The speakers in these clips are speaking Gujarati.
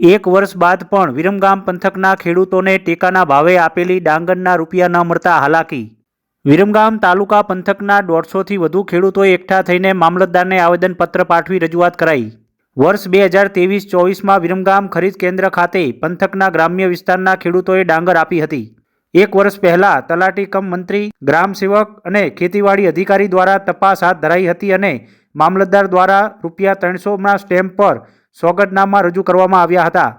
એક વર્ષ બાદ પણ વિરમગામ પંથકના ખેડૂતોને ટેકાના ભાવે આપેલી ડાંગરના રૂપિયા ન મળતા હાલાકી. વિરમગામ તાલુકા પંથકના દોઢસોથી વધુ ખેડૂતોએ એકઠા થઈને મામલતદારને આવેદનપત્ર પાઠવી રજૂઆત કરાઈ. વર્ષ બે હજાર ત્રેવીસ ચોવીસમાં વિરમગામ ખરીદ કેન્દ્ર ખાતે પંથકના ગ્રામ્ય વિસ્તારના ખેડૂતોએ ડાંગર આપી હતી. એક વર્ષ પહેલાં તલાટી કમ મંત્રી ગ્રામસેવક અને ખેતીવાડી અધિકારી દ્વારા તપાસ હાથ ધરાઈ હતી અને મામલતદાર દ્વારા રૂપિયા ત્રણસોના સ્ટેમ્પ પર સોગંદનામા રજૂ કરવામાં આવ્યા હતા.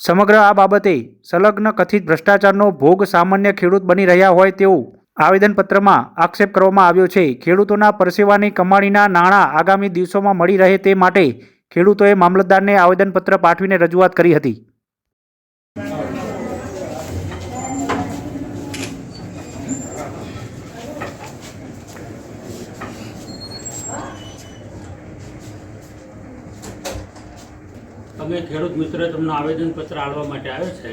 સમગ્ર આ બાબતે સંલગ્ન કથિત ભ્રષ્ટાચારનો ભોગ સામાન્ય ખેડૂત બની રહ્યા હોય તેવું આવેદનપત્રમાં આક્ષેપ કરવામાં આવ્યો છે. ખેડૂતોના પરસેવાની કમાણીના નાણાં આગામી દિવસોમાં મળી રહે તે માટે ખેડૂતોએ મામલતદારને આવેદનપત્ર પાઠવીને રજૂઆત કરી હતી. ખેડૂત મિત્ર તમને આવેદનપત્ર આપવા માટે આવ્યો છે.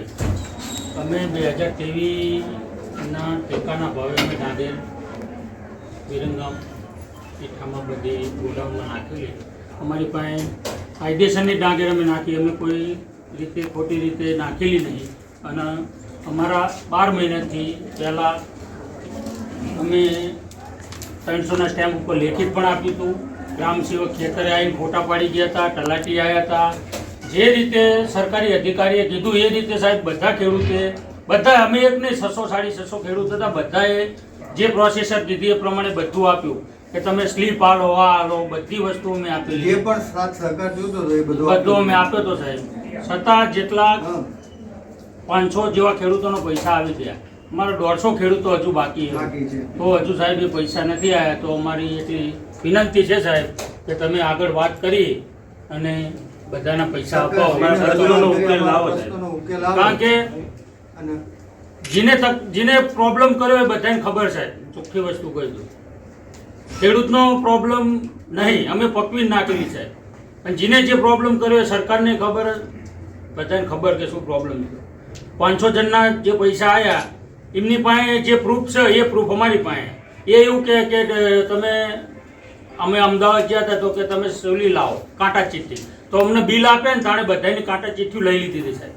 અમે બે હજાર તેવીસના ટેકાના ભાવે અમે નાંદેડ વિરંગામ પીઠામાં બધી ગોડાઉનમાં નાખેલી. અમારી પાસે કાયદેસરની ડાંગેર અમે નાખી, અમે કોઈ રીતે ખોટી રીતે નાખેલી નહીં. અને અમારા બાર મહિનાથી પહેલાં અમે ત્રણસોના સ્ટેમ્પ ઉપર લેખિત પણ આપ્યું હતું. ગ્રામ સેવક ખેતરે આવીને ફોટા પાડી ગયા હતા, તલાટી આવ્યા હતા. જે રીતે સરકારી અધિકારીએ કીધું એ રીતે સાહેબ બધા ખેડૂતે બધા અમે એક નહીં છસો સાડી છસો ખેડૂત હતા બધાએ જે પ્રોસેસર દીધી એ પ્રમાણે બધું આપ્યું. કે તમે સ્લીપ આલો આ આલો બધી વસ્તુ અમે જે એ પણ સાથ સહકાર જોતો એ બધું બધું અમે આપ્યો હતો સાહેબ. છતાં જેટલા પાંચસો જેવા ખેડૂતોનો પૈસા આવી ગયા. અમારા દોઢસો ખેડૂતો હજુ બાકી બાકી છે. તો હજુ સાહેબ એ પૈસા નથી આવ્યા તો અમારી એટલી વિનંતી છે સાહેબ કે તમે આગળ વાત કરી અને બધાના પૈસા આપો અમારા પ્રશ્નોનો ઉકેલ લાવો સાહેબ. કારણ કે જેને તક જેને પ્રોબ્લેમ કર્યો એ બધાને ખબર છે. ચોખ્ખી વસ્તુ કહી દઉં ખેડૂતનો પ્રોબ્લેમ નહીં અમે પકવી નાખેલી છે. અને જેને જે પ્રોબ્લેમ કર્યો એ સરકારને ખબર બધાને ખબર કે શું પ્રોબ્લેમ છે. પાંચસો જણના જે પૈસા આવ્યા એમની પાસે જે પ્રૂફ છે એ પ્રૂફ અમારી પાસે. એ એવું કહે કે તમે અમે અમદાવાદ ગયા હતા તો કે તમે સોલી લાવો કાંટા ચિઠ્ઠી તો અમને બિલ આપે ને તાણે બધાને કાંટા ચિઠ્ઠી લઈ લીધી હતી સાહેબ.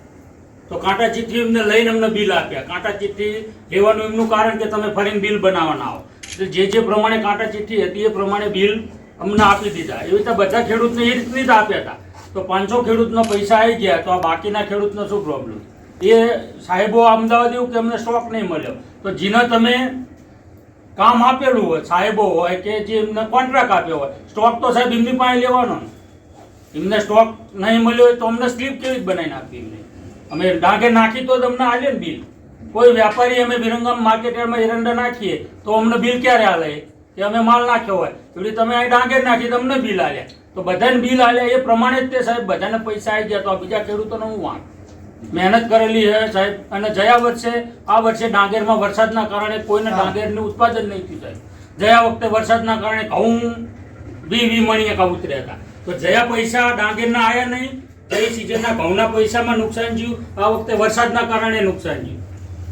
તો કાંટા ચિઠ્ઠી એમને લઈને અમને બિલ આપ્યા. કાંટા ચિઠ્ઠી લેવાનું એમનું કારણ કે તમે ફરીને બિલ બનાવવાના આવો. તો જે જે પ્રમાણે કાંટા ચિઠ્ઠી હતી એ પ્રમાણે બિલ અમને આપી દીધા. એવી રીતે બધા ખેડૂતને એ રીતની જ આપ્યા હતા. તો પાંચસો ખેડૂતનો પૈસા આવી ગયા તો આ બાકીના ખેડૂતનો શું પ્રોબ્લેમ એ સાહેબો અમદાવાદ એવું કે અમને સ્ટોક નહીં મળ્યો. તો જેને તમે કામ આપેલું હોય, સાહેબો હોય કે જે એમને કોન્ટ્રાક્ટ આપ્યો હોય સ્ટોક તો સાહેબ એમની પાસે લેવાનો. ને એમને સ્ટોક નહીં મળ્યો હોય તો અમને સ્લીપ કેવી બનાવીને આપી એમને? અમે ડાંગે નાખી તો તમને આલે ને બિલ કોઈ વ્યાપારી અમે વિરંગામ માર્કેટમાં એરંડા નાખીએ તો અમને બિલ ક્યારે આલે? કે અમે માલ નાખ્યો હોય. એવી તમે અહીં ડાંગે નાખી તમને બિલ આલ્યા તો બધાને બિલ આલ્યા એ પ્રમાણે જ તે સાહેબ બધાને પૈસા આવી ગયા. તો આ બીજા ખેડૂતોનો હું વાંક મહેનત કરેલી છે સાહેબ. અને જયા વર્ષે આ વર્ષે ડાંગેરમાં વરસાદના કારણે કોઈને. ડાંગેરનું ઉત્પાદન નહીં થયું સાહેબ. જયા વખતે વરસાદના કારણે ઘઉં વી વી મણીએ કા ઉતર્યા હતા. તો જયા પૈસા ડાંગેરના આયા નહીં. જઈ સિઝનના ઘઉંના પૈસામાં નુકસાન થયું, આ વખતે વરસાદના કારણે નુકસાન થયું.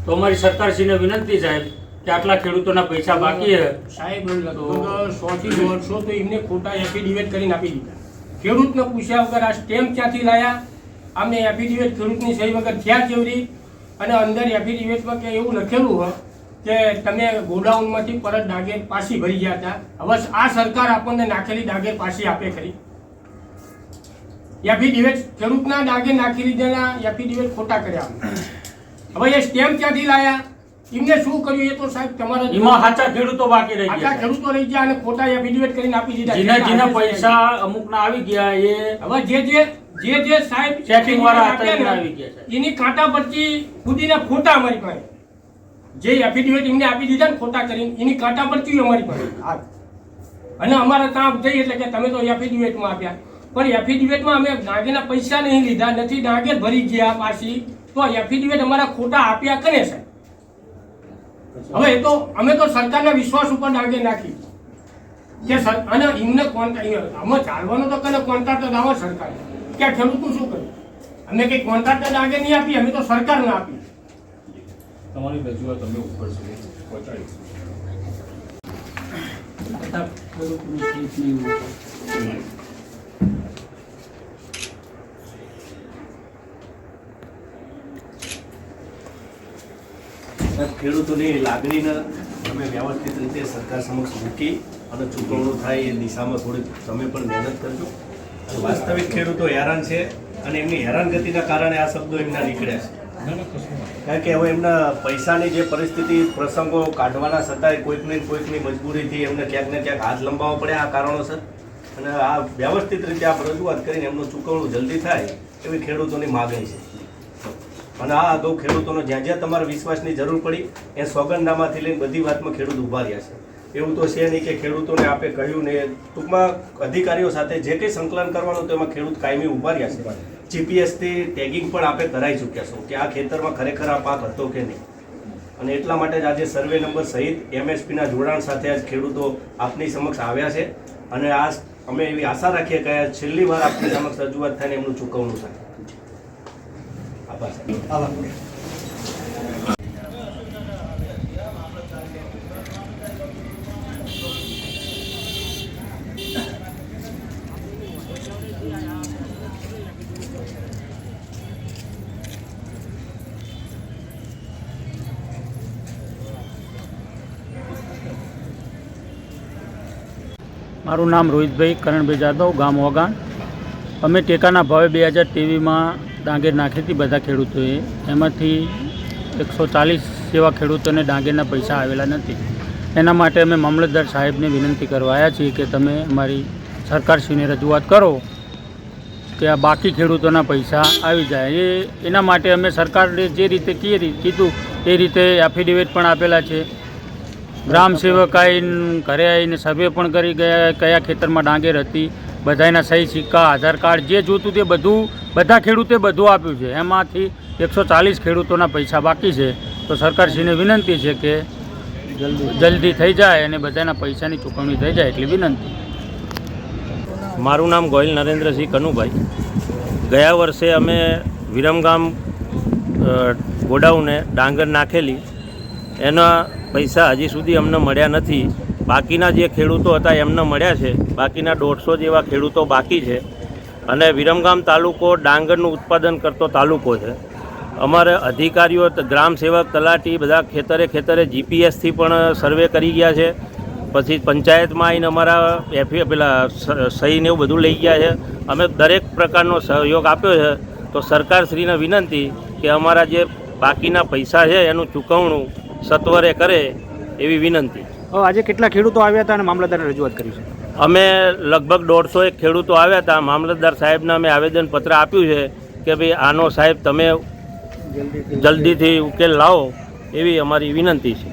તો અમારી સરકારશ્રીને વિનંતી સાહેબ કે આટલા ખેડૂતોના પૈસા બાકી છે સાહેબ સો થી દોઢસો તો એમને ખોટા એફિડેવિટ કરીને આપી દીધા. ખેડૂતને પૂછ્યા વગર આ સ્ટેમ્પ ક્યાંથી લાયા? આમને એફિડેવિટ ખેડૂતની સહી વગર થયા કેવડી? અને અંદર એફિડેવિટમાં કે એવું લખેલું હોય કે તમે ગોડાઉનમાંથી પરત ડાગેર પાછી ભરી ગયા હતા. હવે આ સરકાર આપણને નાખેલી ડાગેર પાછી આપે ખરી. એફિડેવિટ ખેડૂતના ડાગે નાખી લીધેલા એફિડેવિટ ખોટા કર્યા. હવે એ સ્ટેમ્પ ક્યાંથી લાયા? એમને શું કર્યું એ તો સાહેબ તમારા એમાં સાચા ખેડૂતો બાકી રહી ગયા ખેડૂતો રહી ગયા અને ખોટા એફિડેવિટ કરીને આપી દીધા. જેના જેના પૈસા અમુકના આવી ગયા એ હવે જે જે જે જે સાહેબ ચેકિંગ વાળા હતા આવી ગયા એની કાંટા પરથી ખુદીના ખોટા અમારી પાસે. જે એફિડેવિટ એમને આપી દીધા ને ખોટા કરીને એની કાંટા પરથી અમારી પાસે. અને અમારે ત્યાં જઈએ એટલે કે તમે તો એફિડેવિટમાં આપ્યા. પણ એફિડેવિટમાં અમે ડાંગેના પૈસા નહીં લીધા નથી ડાંગે ભરી ગયા પાછી. તો એફિડેવિટ અમારા ખોટા આપ્યા કરે છે હવે એ તો અમે તો સરકારના વિશ્વાસ ઉપર ડાંગે નાખી. કે સર અને એમને કોન્ટ્રાક્ટ અમે ચાલવાનો તો કને કોન્ટ્રાક્ટ જ આવે સરકાર. કે ખેડૂતું શું કર્યું? અમે કઈ જ આગે નહીં આપી અમે તો સરકારને આપી. તમારી રજૂઆત અમે ઉપર સુધી પહોંચાડીશું બધા ખેડૂતોની ચીજ નહીં હોય. ખેડૂતોની લાગણીને અમે વ્યવસ્થિત રીતે સરકાર સમક્ષ મૂકી અને ચૂકવણું થાય એ દિશામાં થોડીક તમે પણ મહેનત કરજો. વાસ્તવિક ખેડૂતો હેરાન છે અને એમની હેરાનગતિના કારણે આ શબ્દો એમના નીકળ્યા છે. કારણ કે હવે એમના પૈસાની જે પરિસ્થિતિ પ્રસંગો કાઢવાના છતાંય કોઈકને કોઈકની મજબૂરીથી એમને ક્યાંક ને ક્યાંક હાથ લંબાવવા પડે આ કારણોસર. અને આ વ્યવસ્થિત રીતે આપ રજૂઆત કરીને એમનું ચૂકવણું જલ્દી થાય એવી ખેડૂતોની માગણી છે. અને આ અગાઉ ખેડૂતોનો જ્યાં જ્યાં તમારે વિશ્વાસની જરૂર પડી એ સોગંદનામાથી લઈને બધી વાતમાં ખેડૂત ઊભા રહ્યા છે. એવું તો છે નહીં કે ખેડૂતોને આપે કહ્યું ને ટૂંકમાં અધિકારીઓ સાથે જે કંઈ સંકલન કરવાનું તો એમાં ખેડૂત કાયમી ઊભા રહ્યા છે. જીપીએસથી ટેગિંગ પણ આપે કરાવી ચૂક્યા છો. કે આ ખેતરમાં ખરેખર આ પાક હતો કે નહીં? અને એટલા માટે જ આજે સર્વે નંબર સહિત એમએસપીના જોડાણ સાથે આજ ખેડૂતો આપની સમક્ષ આવ્યા છે. અને આ અમે એવી આશા રાખીએ કે આ છેલ્લી વાર આપની સમક્ષ રજૂઆત થઈને એમનું ચૂકવણું થાય. મારું નામ રોહિતભાઈ કરણભાઈ જાદવ ગામ ઓગાણ અમે ટેકાના ભાવે બે હજાર તેવીસમાં ડાંગેર નાખી હતી બધા ખેડૂતોએ. એમાંથી એકસો ચાલીસ જેવા ખેડૂતોને ડાંગેરના પૈસા આવેલા નથી. એના માટે અમે મામલતદાર સાહેબને વિનંતી કરવા આવ્યા છીએ કે તમે અમારી સરકારશ્રીને રજૂઆત કરો કે આ બાકી ખેડૂતોના પૈસા આવી જાય. એ, એના માટે અમે સરકારને જે રીતે કીધું એ રીતે એફિડેવિટ પણ આપેલા છે. ગ્રામ સેવક આવીને ઘરે આવીને સર્વે પણ કરી ગયા, કયા ખેતરમાં ડાંગેર હતી બધાના સહી સિક્કા આધાર કાર્ડ જે જોતું તે બધું બધા ખેડૂતે બધું આપ્યું છે. એમાંથી એકસો ચાલીસ ખેડૂતોના પૈસા બાકી છે. તો સરકારશ્રીને વિનંતી છે કે જલ્દી. થઈ જાય અને બધાના પૈસાની ચૂકવણી થઈ જાય એટલી વિનંતી. મારું નામ ગોયલ નરેન્દ્રસિંહ કનુભાઈ. ગયા વર્ષે અમે વિરમગામ ગોડાઉને ડાંગર નાખેલી. એના પૈસા હજી સુધી અમને મળ્યા નથી. બાકીના જે ખેડૂતો હતા એમને મળ્યા છે. બાકીના દોઢસો જેવા ખેડૂતો બાકી છે. અને વિરમગામ તાલુકો ડાંગરનું ઉત્પાદન કરતો તાલુકો છે. અમારે અધિકારીઓ, ગ્રામ સેવક, તલાટી બધા ખેતરે ખેતરે જીપીએસથી પણ સર્વે કરી ગયા છે. પછી પંચાયતમાં આવીને અમારા એફી પેલા સહીને એવું બધું લઈ ગયા છે. અમે દરેક પ્રકારનો સહયોગ આપ્યો છે. તો સરકારશ્રીને વિનંતી કે અમારા જે બાકીના પૈસા છે એનું ચૂકવણું સત્વરે કરે એવી વિનંતી. આજે કેટલા ખેડૂતો આવ્યા હતા અને મામલતદારને રજૂઆત કરી છે? અમે લગભગ દોઢસો એક ખેડૂતો આવ્યા હતા. મામલતદાર સાહેબને અમે આવેદનપત્ર આપ્યું છે કે ભાઈ આનો સાહેબ તમે જલ્દીથી ઉકેલ લાવો એવી અમારી વિનંતી છે.